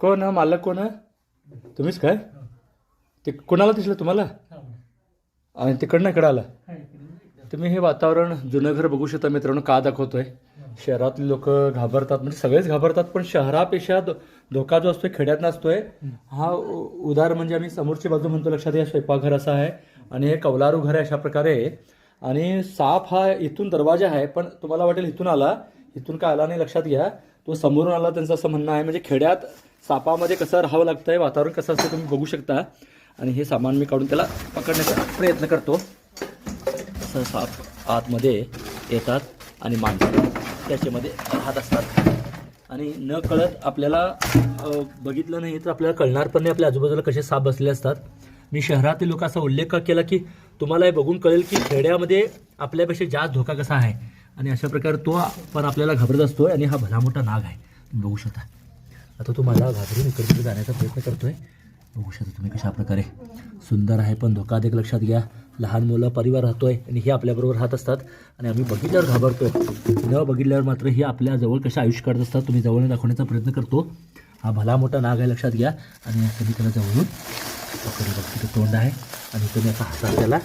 कोण हा मालक कोण? तुम्हीच काय? ते कोणाला दिसलं तुम्हाला? आणि तिकडनं इकडं आला. तुम्ही हे वातावरण जुनं घर बघू शकता मित्रांनो का दाखवतोय? शहरातली लोक घाबरतात म्हणजे सगळेच घाबरतात पण शहरापेक्षा धोका जो असतोय खेड्यात नसतोय हा उ- उदार म्हणजे आम्ही समोरची बाजू म्हणतो लक्षात या स्वयंपाकघर असा आहे. आणि हे कौलारू घर आहे अशा प्रकारे आणि साप हा इथून दरवाजा आहे पण तुम्हाला वाटेल इथून आला. इथून काय आला नाही लक्षात घ्या. तो समोरून आला त्यांचं असं म्हणणं आहे म्हणजे खेड्यात सापामध्ये कसं राहावं लागतंय वातावरण कसं असतं तुम्ही बघू शकता. आणि हे सामान मी काढून त्याला पकडण्याचा प्रयत्न करतो. असं साप आतमध्ये येतात आणि माणसं त्याच्यामध्ये राहत असतात. आणि न कळत आपल्याला बघितलं नाही तर आपल्याला कळणार पण नाही आपल्या आजूबाजूला कसे साप बसले असतात. मी शहरातील लोक असा उल्लेख का केला की तुम्हाला हे बघून कळेल की खेड्यामध्ये आपल्यापेक्षा जास्त धोका कसा आहे. आणि अशा प्रकारे तो पण आपल्याला घाबरत असतो आणि हा भला मोठा नाग आहे. तुम्ही बघू शकता. आता तो मला घाबरून इकडे जाण्याचा प्रयत्न करतोय. बघू शकता तुम्ही कशा प्रकारे. सुंदर आहे पण धोका अधिक लक्षात घ्या. लहान मुलं परिवार राहतोय आणि हे आपल्याबरोबर राहत असतात. आणि आम्ही बघितल्यावर घाबरतो न बघितल्यावर मात्र हे आपल्या जवळ कसे आयुष्य काढत असतात तुम्ही जवळ दाखवण्याचा प्रयत्न करतो. हा भला मोठा नाग आहे लक्षात घ्या. आणि असं मी त्याला जवळून पकडलं बघ तिथं तोंड आहे. आणि तुम्ही असा हातात त्याला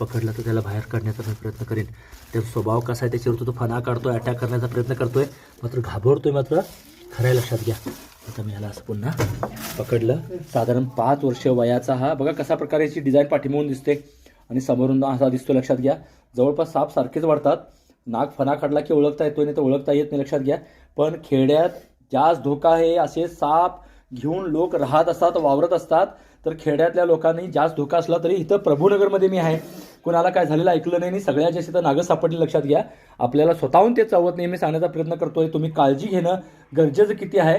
पकडला तर त्याला बाहेर काढण्याचा मी प्रयत्न करेन. त्याचा स्वभाव कसा आहे त्याच्यावर तो फणा काढतोय अटॅक करण्याचा प्रयत्न करतोय. मात्र घाबरतोय मात्र खरं आहे लक्षात घ्या. आता मी याला असं पुन्हा पकडलं. साधारण पाच वर्ष वयाचा हा. बघा कशा प्रकारे याची डिझाईन पाठीमागून दिसते. आणि समोरून असा दिसतो लक्षात घ्या. जवळपास साप सारखेच वाढतात. नाक फणा काढला की ओळखता येतोय नाही तर ओळखता येत नाही लक्षात घ्या. पण खेड्यात जास्त धोका आहे असे साप घेऊन लोक राहत असतात वावरत असतात तर खेड्यातल्या लोकांनी जास्त धोका असला तरी इथं प्रभूनगरमध्ये मी आहे. कुणाला काय झालेलं ऐकलं नाही आणि सगळ्याच्या इथं नागं सापडली लक्षात घ्या. आपल्याला स्वतःहून ते चवत नेहमी सांगण्याचा प्रयत्न करतोय. तुम्ही काळजी घेणं गरजेचं किती आहे.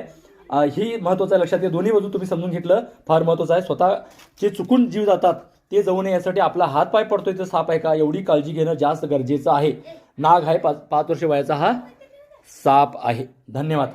ही महत्त्वाचं आहे लक्षात घ्या. दोन्ही बाजू तुम्ही समजून घेतलं फार महत्त्वाचं आहे. स्वतः जे चुकून जीव जातात ते जाऊ नये यासाठी आपला हात पाय पडतोय तर साप आहे का? एवढी काळजी घेणं जास्त गरजेचं आहे. नाग आहे पाच पाच वर्ष वयाचा हा साप आहे. धन्यवाद.